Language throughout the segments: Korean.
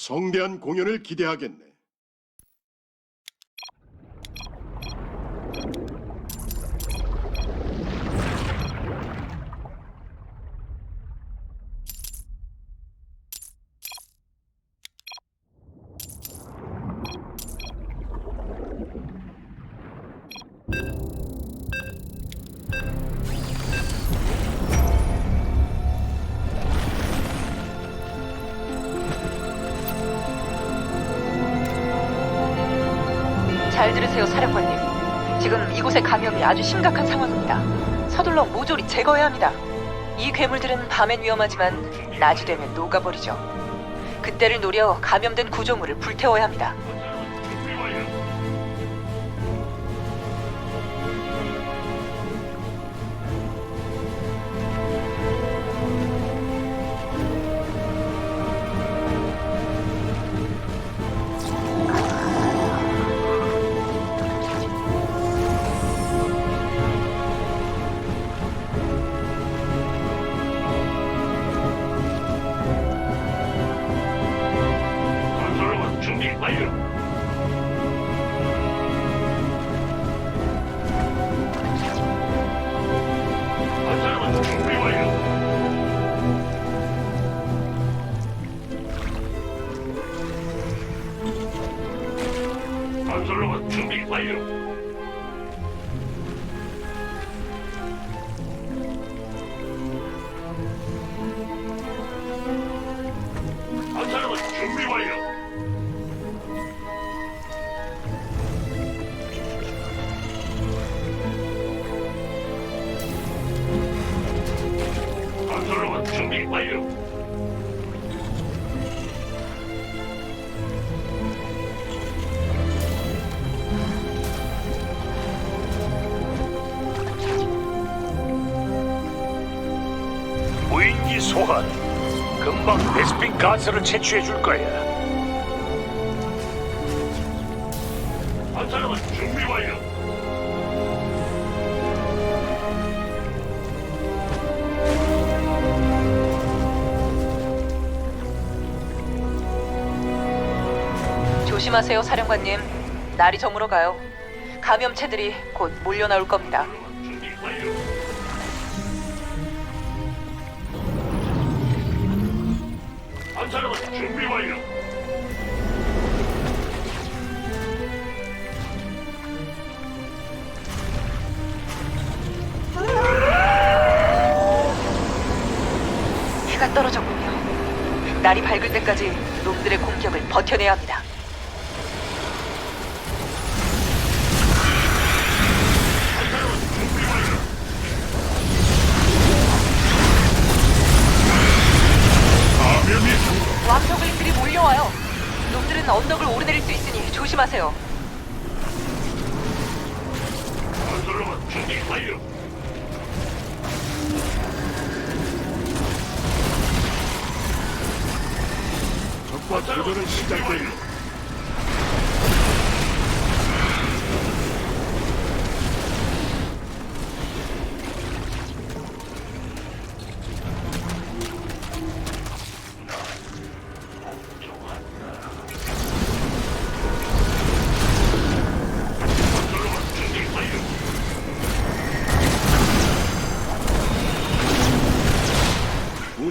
성대한 공연을 기대하겠네. 아주 심각한 상황입니다. 서둘러 모조리 제거해야 합니다. 이 괴물들은 밤엔 위험하지만 낮이 되면 녹아버리죠. 그때를 노려 감염된 구조물을 불태워야 합니다. 무인기 소환. 금방 베스핀 가스를 채취해 줄 거야. 건설로봇 준비 완료. 조심하세요, 사령관님. 날이 저물어 가요. 감염체들이 곧 몰려 나올 겁니다. 해가 떨어졌군요. 날이 밝을 때까지 놈들의 공격을 버텨내야 합니다. 왕서글들이 몰려와요. 놈들은 언덕을 오르내릴 수 있으니 조심하세요. 적과 교전을. 건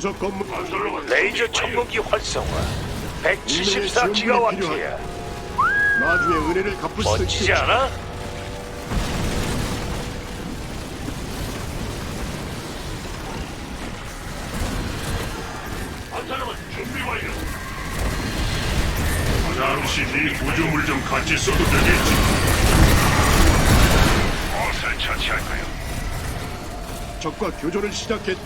우석 건물 레이저. 청공기 활성화. 174 기가와트야. 나중에 은혜를 갚을 수 멋지지 있겠지. 않아? 잠시 네 구조물 좀 같이 써도 되겠지. 무엇을 처치할까요? 적과 교전을 시작했다.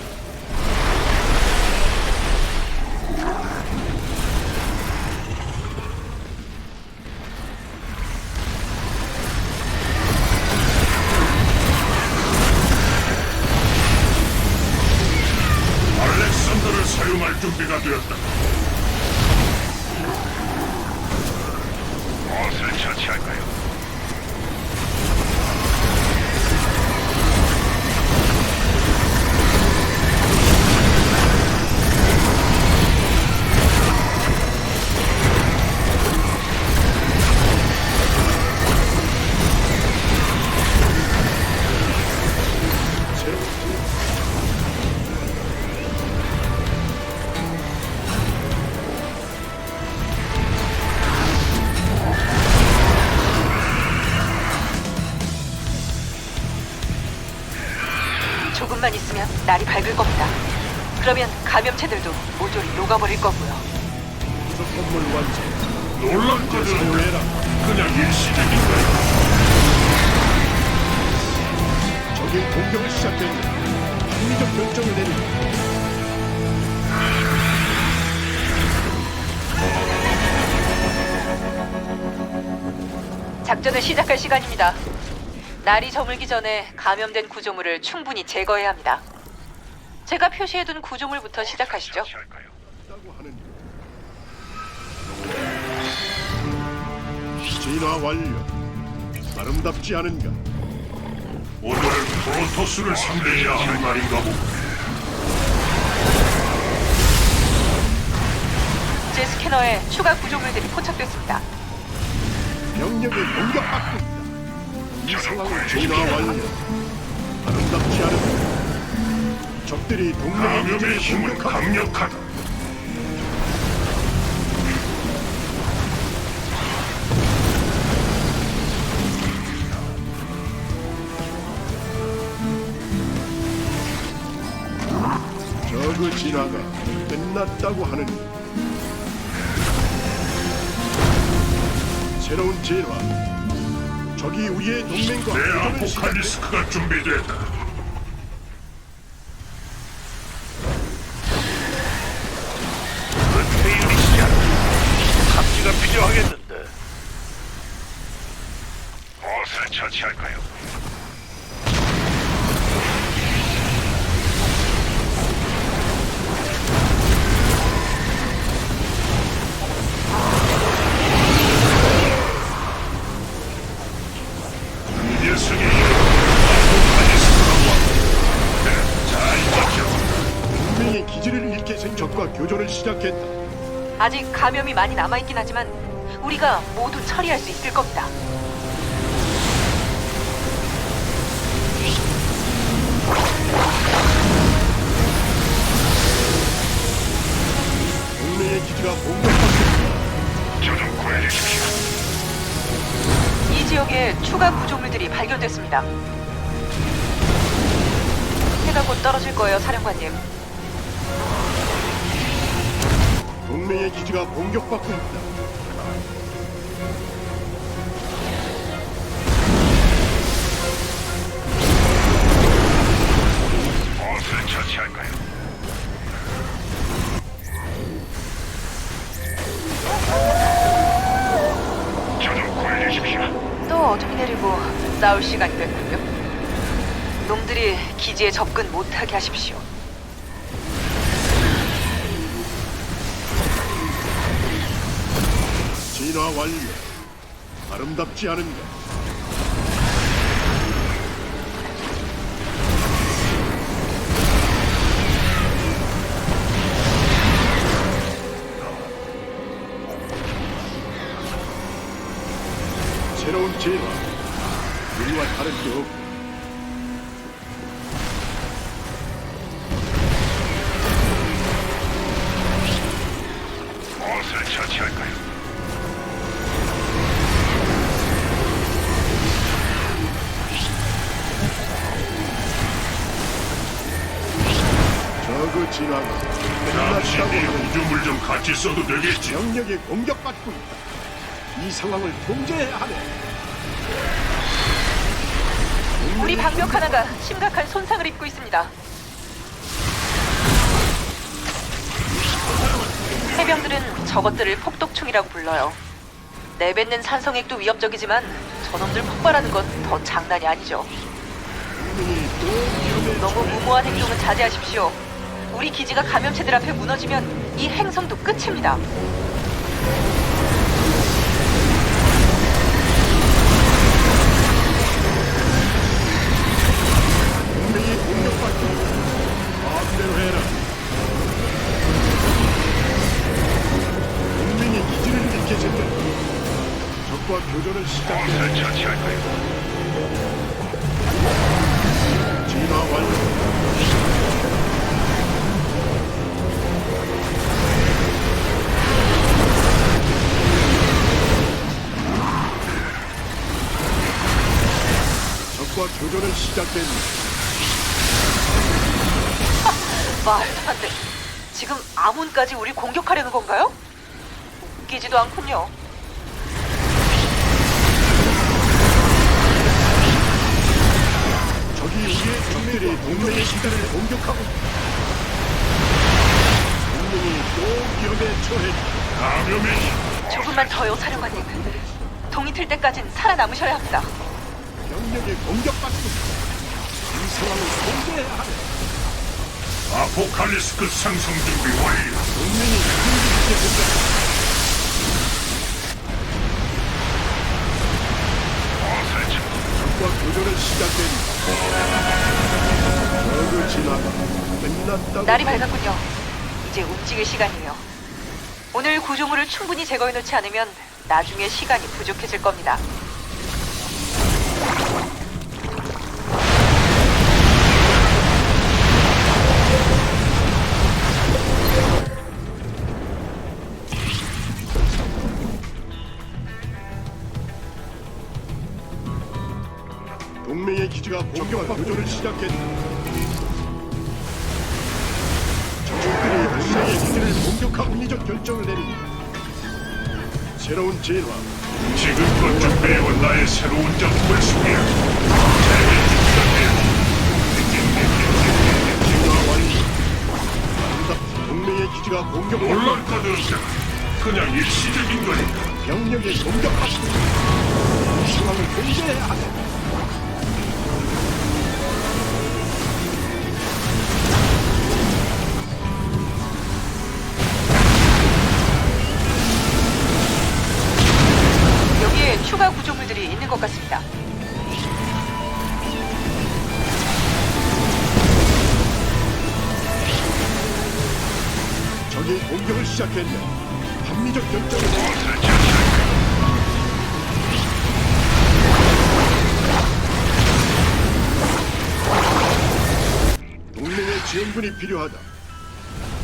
조금만 있으면 날이 밝을 겁니다. 그러면 감염체들도 모조리 녹아버릴 거고요. 부속 건물 완성. 놀랍거든. 사용해라. 그냥 일시적인가요? 적이 공격을 시작했다. 합리적 결정을 내린다. 작전을 시작할 시간입니다. 날이 저물기 전에 감염된 구조물을 충분히 제거해야 합니다. 제가 표시해둔 구조물부터 시작하시죠. 진화 완료. 아름답지 않은가? 오늘은 프로토스를 상대해야 하는 날인가 보군. 제 스캐너에 추가 구조물들이 포착됐습니다. 병력이 공격받고. 이 상황을 진화 완료. 아름답지 않은가? 적들이 동맹의 감염의 기지를 힘은 강력하다. 저그 진화가 끝났다고 하는 새로운 진화 적이 우리의 동맹과 내. 아포칼리스크가 준비됐다. 아직 감염이 많이 남아있긴 하지만 우리가 모두 처리할 수 있을 겁니다. 동맹의 기지가 공격받고 있다. 저좀 구해주십시오. 이 지역에 추가 구조물들이 발견됐습니다. 해가 곧 떨어질 거예요, 사령관님. 동맹의 기지가 공격받고 있다. 무엇을 처치할까요? 저좀 구해주십시오. 또 어둠이 내리고 싸울 시간이 됐군요. 놈들이 기지에 접근 못하게 하십시오. 진화 완료. 아름답지 않은가? 새로운 진화. 우리와 다른 게 없. 무 진화가 잠시 네 구조물 좀 같이 써도 되겠지? 병력이 공격받고 있다. 이 상황을 통제해야 하네. 우리 방벽 하나가 심각한 손상을 입고 있습니다. 해병들은 저것들을 폭독충이라고 불러요. 내뱉는 산성액도 위협적이지만 저놈들 폭발하는 건 더 장난이 아니죠. 너무 무모한 행동은 자제하십시오. 우리 기지가 감염체들 앞에 무너지면 이 행성도 끝입니다. 시작했다. 말도 안 돼. 지금 아문까지 우리 공격하려는 건가요? 웃기지도 않군요. 적이 우리의 적들이 동맹의 시대를 공격하고. 동맹이 또 위험에 처해 감염의 힘. 조금만 더요, 사령관님. 동이 틀 때까진 살아남으셔야 합니다. 병력이 공격받고 있다. 이 상황을 통제해야 하네. 아포칼리스크 상승 준비 완료. 동맹이 힘들게 된다. 화살차. 적과 교전을 시작된다. 적을 지나가 끝났다고. 날이 밝았군요. 이제 움직일 시간이에요. 오늘 구조물을 충분히 제거해 놓지 않으면 나중에 시간이 부족해질 겁니다. 시작했다. 적들이 동맹의 기지를 공격하고 이적 결정을 내린다. 새로운 진화, 지금껏 준비해온 나의 새로운 작품을 동맹의 기지가 공격받고 놀랄 것 없다. 그냥 일시적인 거니까. 병력이 공격하고 상황을 통제해야 하네. 지원군이 필요하다.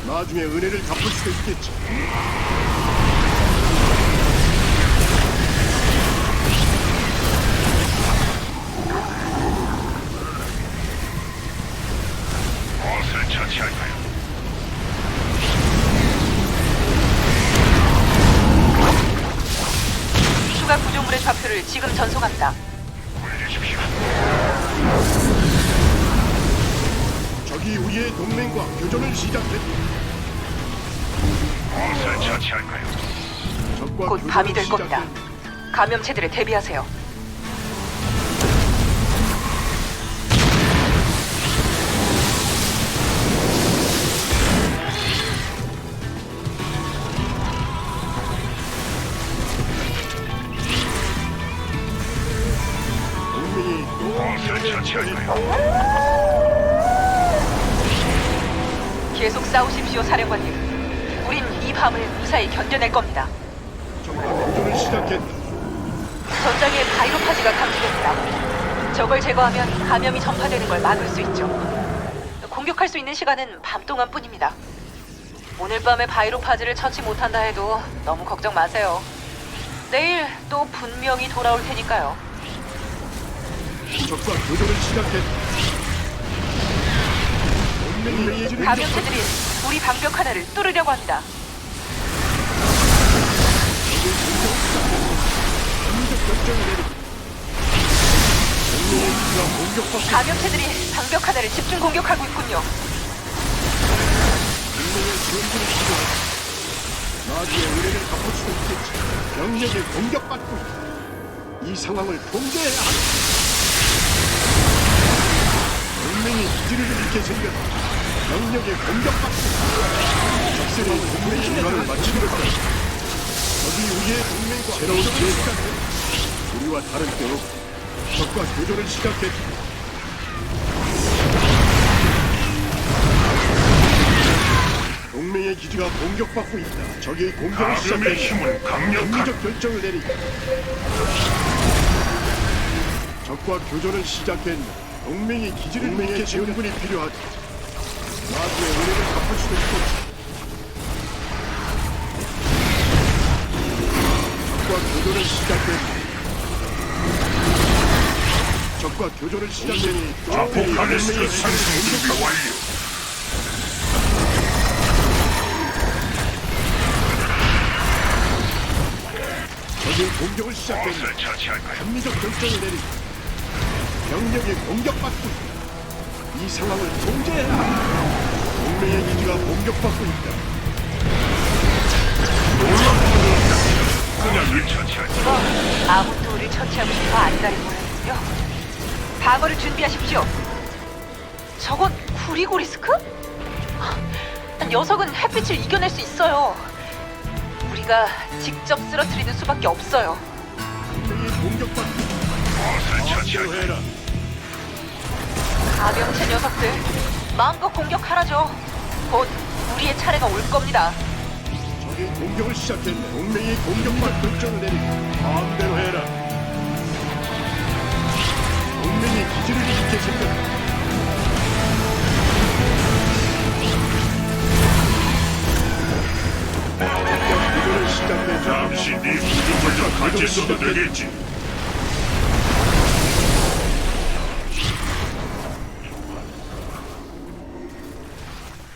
나중에 은혜를 갚을 수도 있겠지. 무엇을 처치할까요? 추가 구조물의 좌표를 지금 전송합니다. 올리십시오. 적이 우리의 동맹과 교전을 시작했다. 무엇을 처치할까요? 적과 곧 교전을 밤이 될 겁니다. 시작했다. 감염체들에 대비하세요. 동맹이 또 무엇을 처치할까요? 계속 싸우십시오, 사령관님. 우린 이 밤을 무사히 견뎌낼 겁니다. 교전을 시작했다. 전장에 바이로파지가 감지됩니다. 저걸 제거하면 감염이 전파되는 걸 막을 수 있죠. 공격할 수 있는 시간은 밤 동안뿐입니다. 오늘 밤에 바이로파지를 처치 못한다 해도 너무 걱정 마세요. 내일 또 분명히 돌아올 테니까요. 적과 교전을 시작했다. 감염체들이 우리 방벽 하나를 뚫으려고 공격받고 감염체들이 방벽 하나를 집중 공격하고 있군요. 갚을. 병력이 공격받고 있다. 이 상황을 통제해야 한다. 동맹이 기지를 잃게 생겼다. 병력이 공격받고. 적들이 동맹 진화를 마치기로 했다. 적이 우리의 동맹과 새로운 기회가 우리와 다른 게 없다. 적과 교전을 시작했다. 동맹의 기지가 공격받고 있다. 적이 공격을 시작했다. 힘은 강력하다. 합리적 결정을 내린다. 적과 교전을 시작했네. 동맹이 기지를 잃게 지원군이 필요하다. 마주의 은혜를 갚을 수도 있고 적과 교전을 시작했다 적과 교전을 시작했니 아포칼립스 상승 준비 완료. 적의 공격을 시작했니 무엇을 처치할 거야? 합리적 결정을 내리 병력이 공격받고 있다 이 상황을 통제해야 한다. 동맹의 기지가 공격받고 있다. 그녀를 처치할 이거 아무도 우리를 처치하고 싶어 안달이 모양이군요. 방어를 준비하십시오. 저건 구리고리스크? 아, 녀석은 햇빛을 이겨낼 수 있어요. 우리가 직접 쓰러뜨리는 수밖에 없어요. 동맹이 공격받고 있다. 무엇을 처치할까요? 해라. 가병체 녀석들 마음껏 공격하라죠. 곧 우리의 차례가 올 겁니다. 적이 공격을 시작했네. 동맹이 공격받 결정을 내리고 마음대로 해라. 동맹이 기지를 잃게 생겼다. 잠시 네 구조물 좀 같이 써도 되겠지.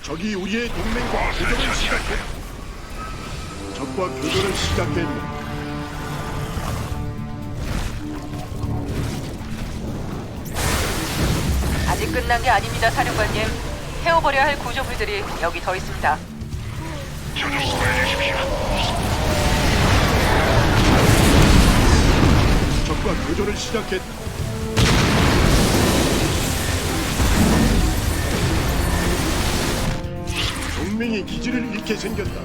적이 우리의 동맹과 교전을 시작했다. 처치할까요? 적과 교전을 시작했네. 아직 끝난 게 아닙니다, 사령관님. 태워버려야 할 구조물들이 여기 더 있습니다. 저좀 구해주십시오. 적과 교전을 시작했다. 동맹이 기지를 잃게 생겼다.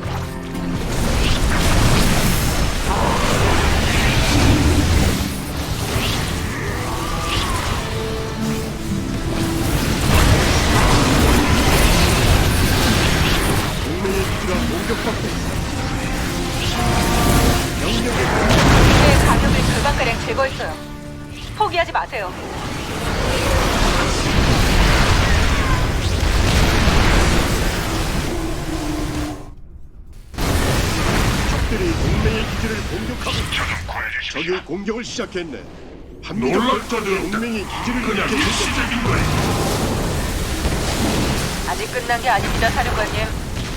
제거했어요. 포기하지 마세요. 기지를 공격하고 있다. 적이 공격을 시작했네. 없다. 동맹이 기지를 그냥. 일시적인 거예요. 아직 끝난 게 아닙니다, 사령관님.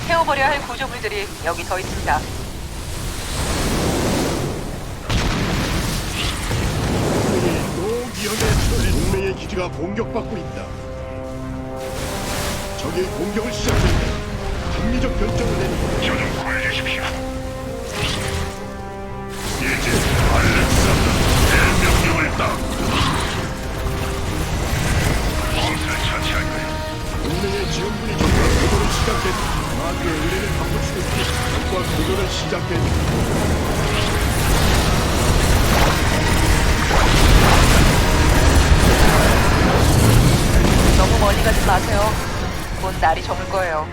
태워버려야 할 구조물들이 여기 더 있습니다. 동맹이 동맹의 기지가 공격받고 있다. 적이 공격을 시작했네. 합리적 결정을 내리고 저좀 구해주십시오. 날이 저물 거예요.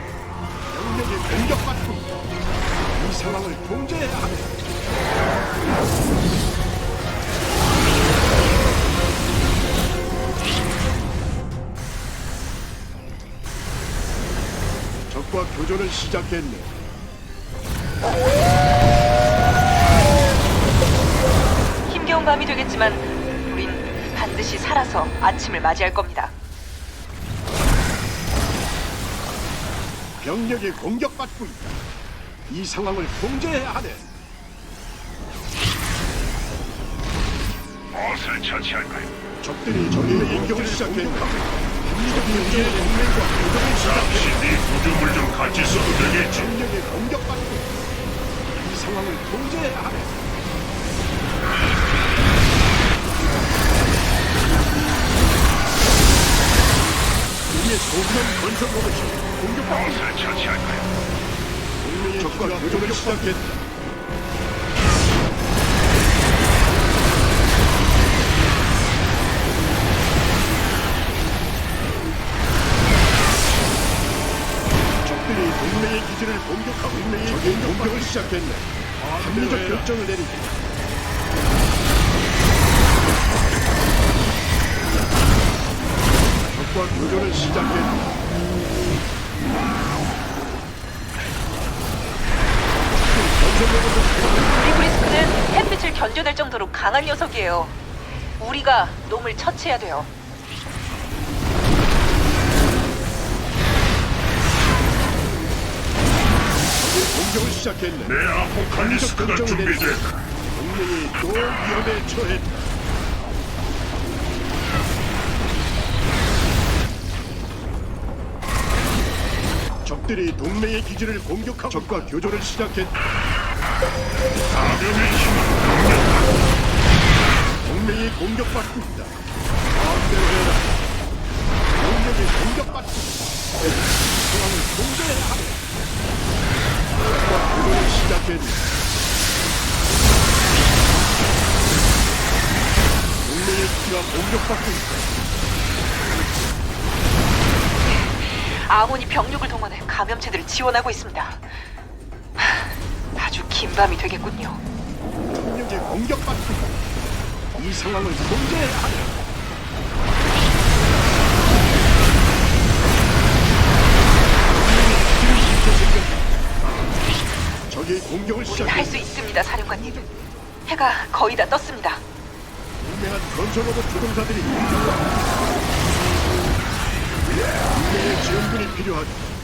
병력이 공격받고. 이 상황을 통제해야 한다. 적과 교전을 시작했네. 힘겨운 밤이 되겠지만 우린 반드시 살아서 아침을 맞이할 겁니다. 병력이 공격받고 있다. 이 상황을 통제해야 하네. 무엇을 처치할까요? 적들이 적의 공격을 시작했네. 합리적인 우리의 동맹과 교전을 시작했네. 잠시 네 구조물 좀 같이 써도 되겠지. 병력이 공격받고 있다. 이 상황을 통제해야 하네. 우리의 소규모 건설 로봇이 공격받고 있다. 무엇을 처치할까요? 동맹의 적과 교전을 시작했다. 적들이 동맹의 기지를 공격하고 동맹의 적의 공격을 시작했네. 합리적 결정을 내리고 적과 교전을 시작했다. 리브리스크는 햇빛을 견뎌낼 정도로 강한 녀석이에요. 우리가 놈을 처치해야 돼요. 공격을 시작했네. 내 아포칼리스크가 준비됐다. 동맹이 또 위험에 처했다. 적들이 동맹의 기지를 공격하고 적과 교전을 시작했다. 감염의 힘은 동맹이 공격받고 있다. 마음대로 해라. 동맹이 공격받고 있다. 상황을 하네. 적과 교전을 시작했다. 동맹의 기지가 공격받고 있다. 아몬이 병력을 동원해 감염체들을 지원하고 있습니다. 하, 아주 긴 밤이 되겠군요. 동맹이 공격받고 있다. 이 상황을 통제해야 하네. 적이 공격을 우린 할수 시작했다. 있습니다, 사령관님. 해가 거의 다 떴습니다. 유명한 건설 로봇 조종사들이 동맹의 지원군이 필요하다.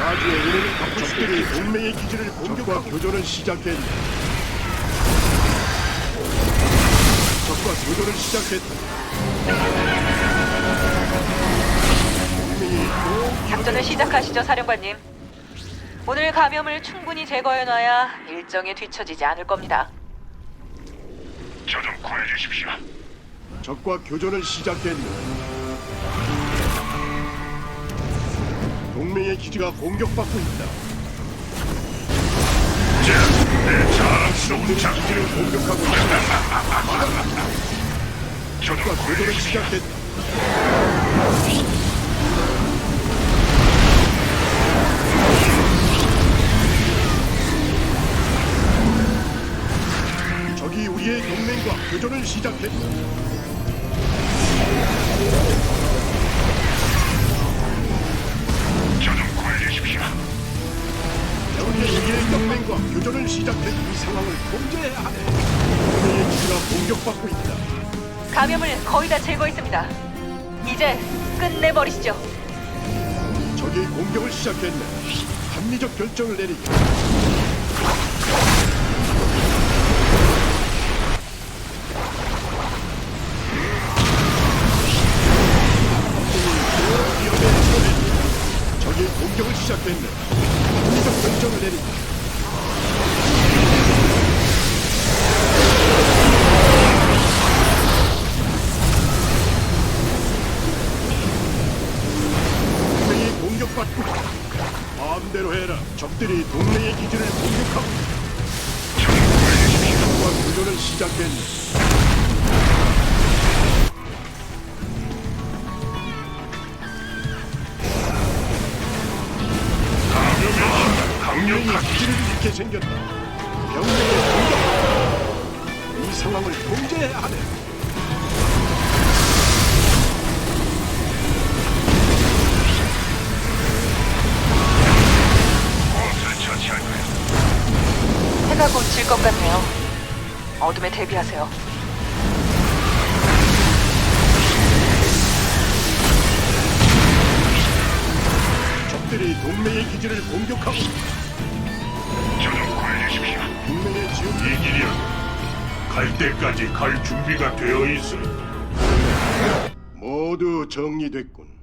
은혜를 갚고 적들이 동맹의 기지를 공격과 교전을 시작했다. 적과 교전을 시작했다. 동맹이 또 작전을 시작하시죠, 사령관님. 오늘 감염을 충분히 제거해놔야 일정에 뒤처지지 않을 겁니다. 저 좀 구해주십시오. 적과 교전을 시작했다. 동맹의 기지가 공격받고 있다. 자, 내 자랑스러운 작품을 공격하고 있다. 적과 교전을. 시작했다. 적이 우리의 동맹과 교전을 시작했다. 우리의 동맹과 교전을 시작했다. 이 상황을 통제해야 하네. 동맹의 기지가 공격받고 있다. 감염을 거의 다 제거했습니다. 이제 끝내버리시죠. 적이 공격을 시작했네. 합리적 결정을 내리 공격을 시작했네. 합리적 결정을 내리자. 동맹이 공격받고. 마음대로 해라. 적들이 동맹의 기지를 공격하고. 적과 교전을 시작했네. 동맹이 기지를 잃게 생겼다. 병력의 공격. 이 상황을 통제해야 하네. 무엇을 처치할 거야? 해가 곧 질 것 같네요. 어둠에 대비하세요. 적들이 동맹의 기지를 공격하고 있다. 이 길이야. 갈 때까지 갈 준비가 되어 있어. 모두 정리됐군.